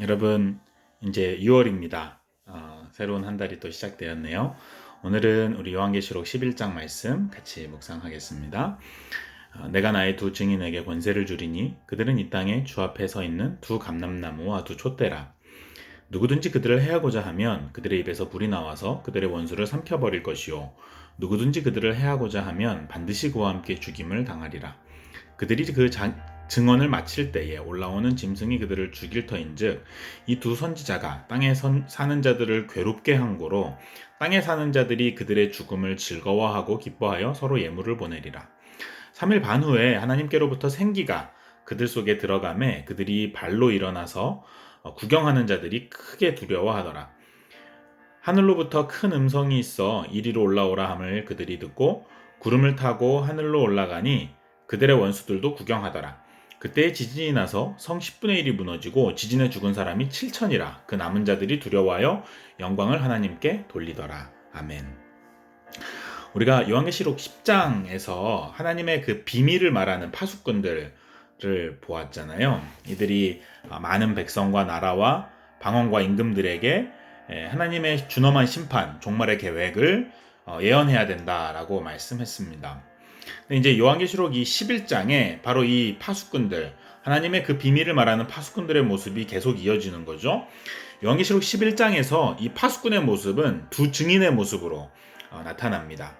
여러분 이제 6월입니다. 어, 새로운 한 달이 또 시작되었네요. 오늘은 우리 요한계시록 11장 말씀 같이 묵상하겠습니다. 어, 내가 나의 두 증인에게 권세를 주리니 그들은 이 땅에 주 앞에 서 있는 두 감람나무와 두 촛대라. 누구든지 그들을 해하고자 하면 그들의 입에서 불이 나와서 그들의 원수를 삼켜버릴 것이요. 누구든지 그들을 해하고자 하면 반드시 그와 함께 죽임을 당하리라. 그들이 그 자, 증언을 마칠 때에 올라오는 짐승이 그들을 죽일 터인즉 이 두 선지자가 땅에 선, 사는 자들을 괴롭게 한 고로 땅에 사는 자들이 그들의 죽음을 즐거워하고 기뻐하여 서로 예물을 보내리라. 3일 반 후에 하나님께로부터 생기가 그들 속에 들어가매 그들이 발로 일어나서 어, 구경하는 자들이 크게 두려워하더라. 하늘로부터 큰 음성이 있어 이리로 올라오라 함을 그들이 듣고 구름을 타고 하늘로 올라가니 그들의 원수들도 구경하더라. 그때 지진이 나서 성 10분의 1이 무너지고 지진에 죽은 사람이 7천이라 그 남은 자들이 두려워하여 영광을 하나님께 돌리더라. 아멘. 우리가 요한계시록 10장에서 하나님의 그 비밀을 말하는 파수꾼들을 보았잖아요. 이들이 많은 백성과 나라와 방언과 임금들에게 하나님의 준엄한 심판, 종말의 계획을 어, 예언해야 된다라고 말씀했습니다. 이제 요한계시록 이 11장에 바로 이 파수꾼들 하나님의 그 비밀을 말하는 파수꾼들의 모습이 계속 이어지는 거죠. 요한계시록 11장에서 이 파수꾼의 모습은 두 증인의 모습으로 어, 나타납니다.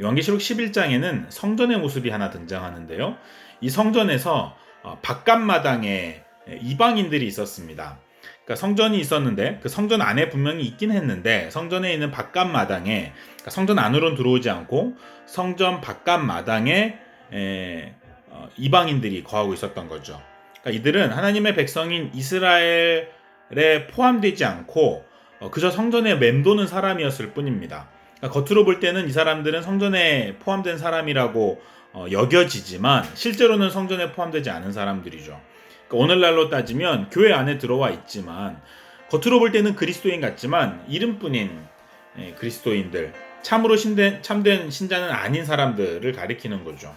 요한계시록 11장에는 성전의 모습이 하나 등장하는데요. 이 성전에서 어, 바깥마당에 이방인들이 있었습니다. 그러니까 성전이 있었는데 그 성전 안에 분명히 있긴 했는데 성전에 있는 바깥 마당에 그러니까 성전 안으로는 들어오지 않고 성전 바깥 마당에 에, 어, 이방인들이 거하고 있었던 거죠. 그러니까 이들은 하나님의 백성인 이스라엘에 포함되지 않고 어, 그저 성전에 맴도는 사람이었을 뿐입니다. 그러니까 겉으로 볼 때는 이 사람들은 성전에 포함된 사람이라고 어, 여겨지지만 실제로는 성전에 포함되지 않은 사람들이죠. 그러니까 오늘날로 따지면 교회 안에 들어와 있지만 겉으로 볼 때는 그리스도인 같지만 이름뿐인 예, 그리스도인들 참으로 신된, 참된 신자는 아닌 사람들을 가리키는 거죠.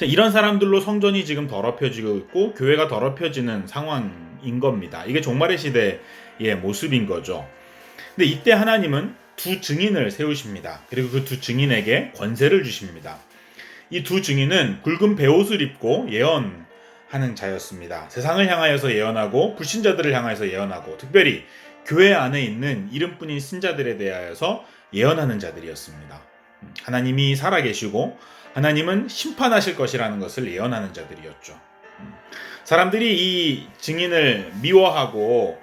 이런 사람들로 성전이 지금 더럽혀지고 있고 교회가 더럽혀지는 상황인 겁니다. 이게 종말의 시대의 모습인 거죠. 근데 이때 하나님은 두 증인을 세우십니다. 그리고 그 두 증인에게 권세를 주십니다. 이 두 증인은 굵은 베옷을 입고 예언 하는 자였습니다. 세상을 향하여서 예언하고 불신자들을 향하여서 예언하고 특별히 교회 안에 있는 이름뿐인 신자들에 대하여서 예언하는 자들이었습니다. 하나님이 살아계시고 하나님은 심판하실 것이라는 것을 예언하는 자들이었죠. 사람들이 이 증인을 미워하고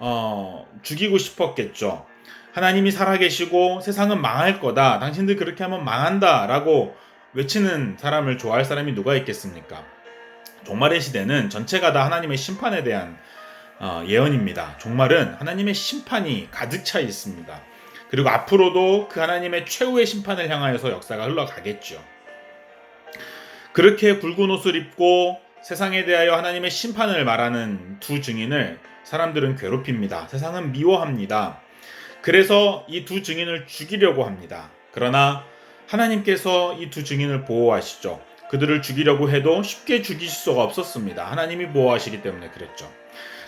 어, 죽이고 싶었겠죠. 하나님이 살아계시고 세상은 망할 거다. 당신들 그렇게 하면 망한다 라고 외치는 사람을 좋아할 사람이 누가 있겠습니까? 종말의 시대는 전체가 다 하나님의 심판에 대한 어, 예언입니다. 종말은 하나님의 심판이 가득 차 있습니다. 그리고 앞으로도 그 하나님의 최후의 심판을 향하여서 역사가 흘러가겠죠. 그렇게 굵은 옷을 입고 세상에 대하여 하나님의 심판을 말하는 두 증인을 사람들은 괴롭힙니다. 세상은 미워합니다. 그래서 이 두 증인을 죽이려고 합니다. 그러나 하나님께서 이 두 증인을 보호하시죠. 그들을 죽이려고 해도 쉽게 죽이실 수가 없었습니다. 하나님이 보호하시기 때문에 그랬죠.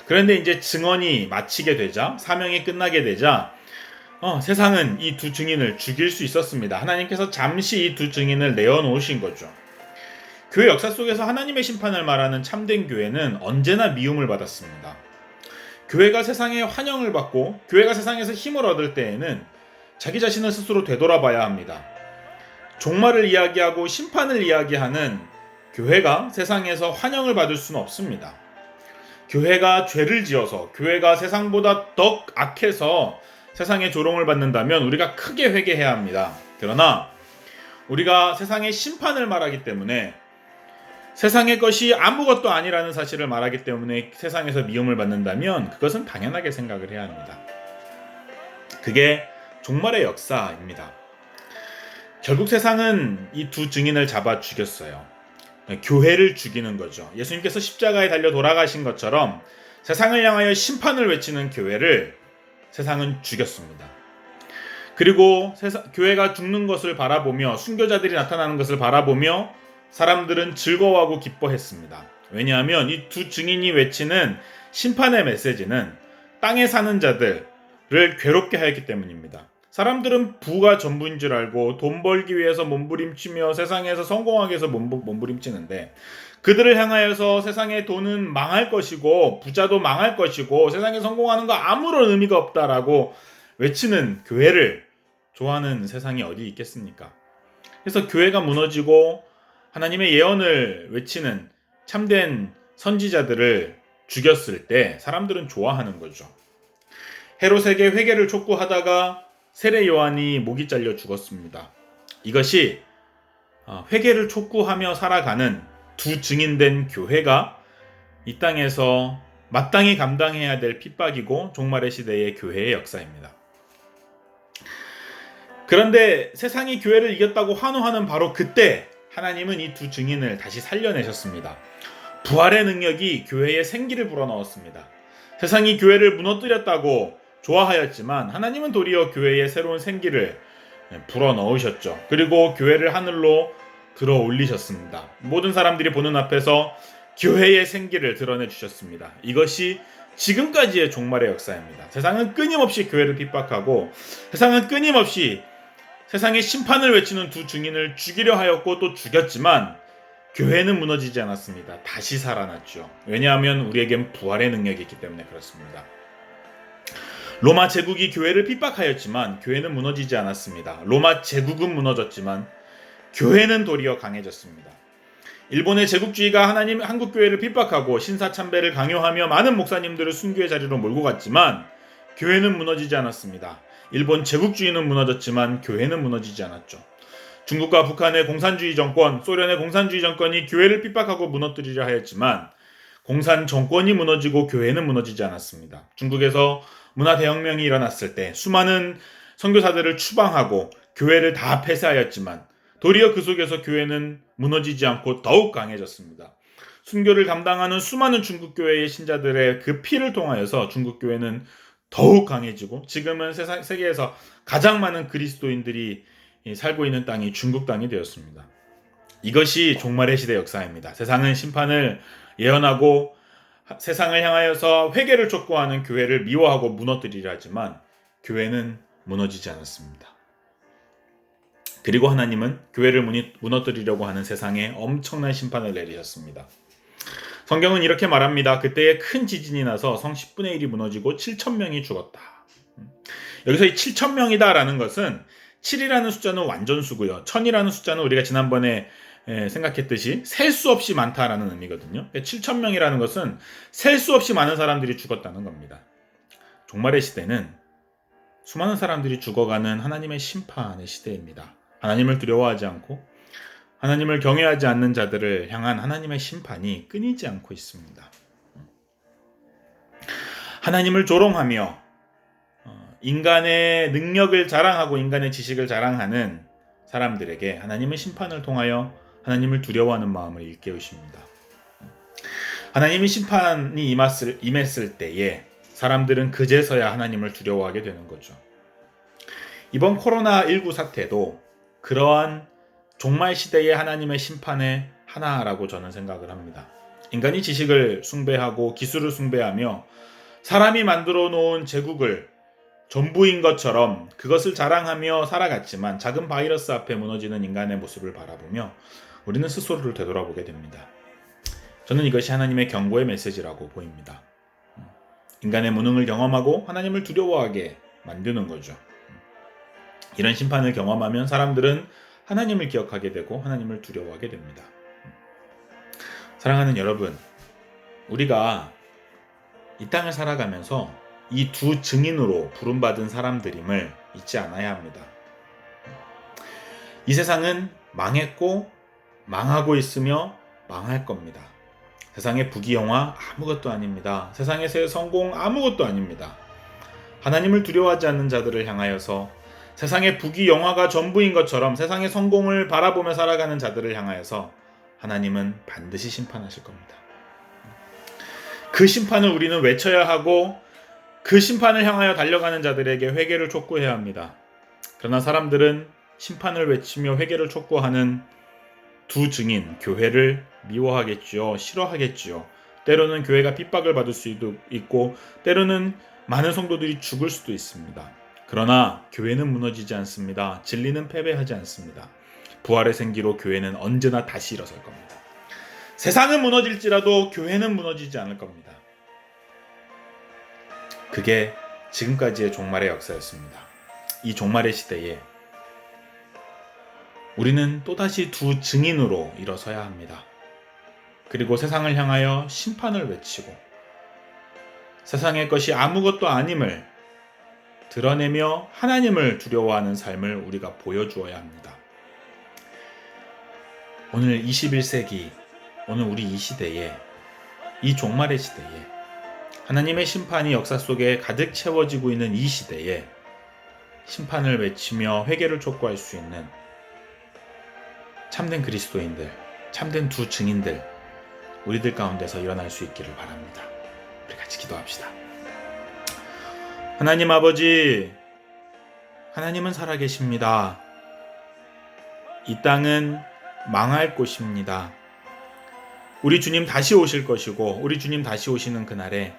그런데 이제 증언이 마치게 되자 사명이 끝나게 되자 어, 세상은 이 두 증인을 죽일 수 있었습니다. 하나님께서 잠시 이 두 증인을 내어놓으신 거죠. 교회 역사 속에서 하나님의 심판을 말하는 참된 교회는 언제나 미움을 받았습니다. 교회가 세상에 환영을 받고 교회가 세상에서 힘을 얻을 때에는 자기 자신을 스스로 되돌아봐야 합니다. 종말을 이야기하고 심판을 이야기하는 교회가 세상에서 환영을 받을 수는 없습니다. 교회가 죄를 지어서 교회가 세상보다 더 악해서 세상의 조롱을 받는다면 우리가 크게 회개해야 합니다. 그러나 우리가 세상의 심판을 말하기 때문에 세상의 것이 아무것도 아니라는 사실을 말하기 때문에 세상에서 미움을 받는다면 그것은 당연하게 생각을 해야 합니다. 그게 종말의 역사입니다. 결국 세상은 이 두 증인을 잡아 죽였어요. 교회를 죽이는 거죠. 예수님께서 십자가에 달려 돌아가신 것처럼 세상을 향하여 심판을 외치는 교회를 세상은 죽였습니다. 그리고 세상, 교회가 죽는 것을 바라보며 순교자들이 나타나는 것을 바라보며 사람들은 즐거워하고 기뻐했습니다. 왜냐하면 이 두 증인이 외치는 심판의 메시지는 땅에 사는 자들을 괴롭게 하였기 때문입니다. 사람들은 부가 전부인 줄 알고 돈 벌기 위해서 몸부림치며 세상에서 성공하기 위해서 몸부, 몸부림치는데 그들을 향하여서 세상의 돈은 망할 것이고 부자도 망할 것이고 세상에 성공하는 거 아무런 의미가 없다라고 외치는 교회를 좋아하는 세상이 어디 있겠습니까? 그래서 교회가 무너지고 하나님의 예언을 외치는 참된 선지자들을 죽였을 때 사람들은 좋아하는 거죠. 헤롯에게 회개를 촉구하다가 세례 요한이 목이 잘려 죽었습니다. 이것이 어, 회개를 촉구하며 살아가는 두 증인된 교회가 이 땅에서 마땅히 감당해야 될 핍박이고 종말의 시대의 교회의 역사입니다. 그런데 세상이 교회를 이겼다고 환호하는 바로 그때 하나님은 이 두 증인을 다시 살려내셨습니다. 부활의 능력이 교회에 생기를 불어넣었습니다. 세상이 교회를 무너뜨렸다고 좋아하였지만 하나님은 도리어 교회에 새로운 생기를 불어 넣으셨죠. 그리고 교회를 하늘로 들어 올리셨습니다. 모든 사람들이 보는 앞에서 교회의 생기를 드러내 주셨습니다. 이것이 지금까지의 종말의 역사입니다. 세상은 끊임없이 교회를 핍박하고 세상은 끊임없이 세상의 심판을 외치는 두 증인을 죽이려 하였고 또 죽였지만 교회는 무너지지 않았습니다. 다시 살아났죠. 왜냐하면 우리에겐 부활의 능력이 있기 때문에 그렇습니다. 로마 제국이 교회를 핍박하였지만 교회는 무너지지 않았습니다. 로마 제국은 무너졌지만 교회는 도리어 강해졌습니다. 일본의 제국주의가 하나님 한국 교회를 핍박하고 신사 참배를 강요하며 많은 목사님들을 순교의 자리로 몰고 갔지만 교회는 무너지지 않았습니다. 일본 제국주의는 무너졌지만 교회는 무너지지 않았죠. 중국과 북한의 공산주의 정권, 소련의 공산주의 정권이 교회를 핍박하고 무너뜨리려 하였지만 공산 정권이 무너지고 교회는 무너지지 않았습니다. 중국에서 문화 대혁명이 일어났을 때 수많은 선교사들을 추방하고 교회를 다 폐쇄하였지만 도리어 그 속에서 교회는 무너지지 않고 더욱 강해졌습니다. 순교를 감당하는 수많은 중국 교회의 신자들의 그 피를 통하여서 중국 교회는 더욱 강해지고 지금은 세상 세계에서 가장 많은 그리스도인들이 살고 있는 땅이 중국 땅이 되었습니다. 이것이 종말의 시대 역사입니다. 세상은 심판을 예언하고 세상을 향하여서 회개를 촉구하는 교회를 미워하고 무너뜨리려 하지만 교회는 무너지지 않았습니다. 그리고 하나님은 교회를 무너뜨리려고 하는 세상에 엄청난 심판을 내리셨습니다. 성경은 이렇게 말합니다. 그때에 큰 지진이 나서 성 10분의 1이 무너지고 7천 명이 죽었다. 여기서 이 7천 명이다라는 것은 7이라는 숫자는 완전수고요. 1000이라는 숫자는 우리가 지난번에 생각했듯이 셀 수 없이 많다라는 의미거든요. 7천 그러니까 명이라는 것은 셀 수 없이 많은 사람들이 죽었다는 겁니다. 종말의 시대는 수많은 사람들이 죽어가는 하나님의 심판의 시대입니다. 하나님을 두려워하지 않고 하나님을 경외하지 않는 자들을 향한 하나님의 심판이 끊이지 않고 있습니다. 하나님을 조롱하며 어, 인간의 능력을 자랑하고 인간의 지식을 자랑하는 사람들에게 하나님은 심판을 통하여 하나님을 두려워하는 마음을 일깨우십니다. 하나님의 심판이 임했을, 임했을 때에 사람들은 그제서야 하나님을 두려워하게 되는 거죠. 이번 코로나19 사태도 그러한 종말 시대의 하나님의 심판의 하나라고 저는 생각을 합니다. 인간이 지식을 숭배하고 기술을 숭배하며 사람이 만들어 놓은 제국을 전부인 것처럼 그것을 자랑하며 살아갔지만 작은 바이러스 앞에 무너지는 인간의 모습을 바라보며 우리는 스스로를 되돌아보게 됩니다. 저는 이것이 하나님의 경고의 메시지라고 보입니다. 인간의 무능을 경험하고 하나님을 두려워하게 만드는 거죠. 이런 심판을 경험하면 사람들은 하나님을 기억하게 되고 하나님을 두려워하게 됩니다. 사랑하는 여러분, 우리가 이 땅을 살아가면서 이 두 증인으로 부름받은 사람들임을 잊지 않아야 합니다. 이 세상은 망했고 망하고 있으며 망할 겁니다. 세상의 부귀영화 아무것도 아닙니다. 세상에서의 성공 아무것도 아닙니다. 하나님을 두려워하지 않는 자들을 향하여서 세상의 부귀영화가 전부인 것처럼 세상의 성공을 바라보며 살아가는 자들을 향하여서 하나님은 반드시 심판하실 겁니다. 그 심판을 우리는 외쳐야 하고 그 심판을 향하여 달려가는 자들에게 회개를 촉구해야 합니다. 그러나 사람들은 심판을 외치며 회개를 촉구하는 두 증인 교회를 미워하겠지요. 싫어하겠지요. 때로는 교회가 핍박을 받을 수도 있고 때로는 많은 성도들이 죽을 수도 있습니다. 그러나 교회는 무너지지 않습니다. 진리는 패배하지 않습니다. 부활의 생기로 교회는 언제나 다시 일어설 겁니다. 세상은 무너질지라도 교회는 무너지지 않을 겁니다. 그게 지금까지의 종말의 역사였습니다. 이 종말의 시대에 우리는 또다시 두 증인으로 일어서야 합니다. 그리고 세상을 향하여 심판을 외치고 세상의 것이 아무것도 아님을 드러내며 하나님을 두려워하는 삶을 우리가 보여주어야 합니다. 오늘 21세기, 오늘 우리 이 시대에, 이 종말의 시대에, 하나님의 심판이 역사 속에 가득 채워지고 있는 이 시대에 심판을 외치며 회개를 촉구할 수 있는 참된 그리스도인들, 참된 두 증인들, 우리들 가운데서 일어날 수 있기를 바랍니다. 우리 같이 기도합시다. 하나님 아버지, 하나님은 살아계십니다. 이 땅은 망할 곳입니다. 우리 주님 다시 오실 것이고, 우리 주님 다시 오시는 그날에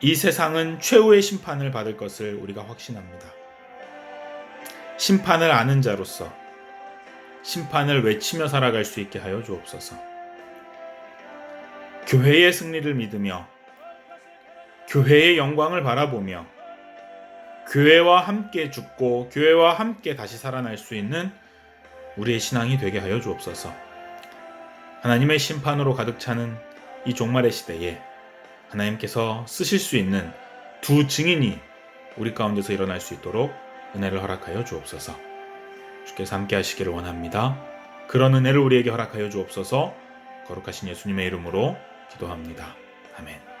이 세상은 최후의 심판을 받을 것을 우리가 확신합니다. 심판을 아는 자로서 심판을 외치며 살아갈 수 있게 하여 주옵소서. 교회의 승리를 믿으며 교회의 영광을 바라보며 교회와 함께 죽고 교회와 함께 다시 살아날 수 있는 우리의 신앙이 되게 하여 주옵소서. 하나님의 심판으로 가득 차는 이 종말의 시대에 하나님께서 쓰실 수 있는 두 증인이 우리 가운데서 일어날 수 있도록 은혜를 허락하여 주옵소서. 주께서 함께 하시기를 원합니다. 그런 은혜를 우리에게 허락하여 주옵소서. 거룩하신 예수님의 이름으로 기도합니다. 아멘.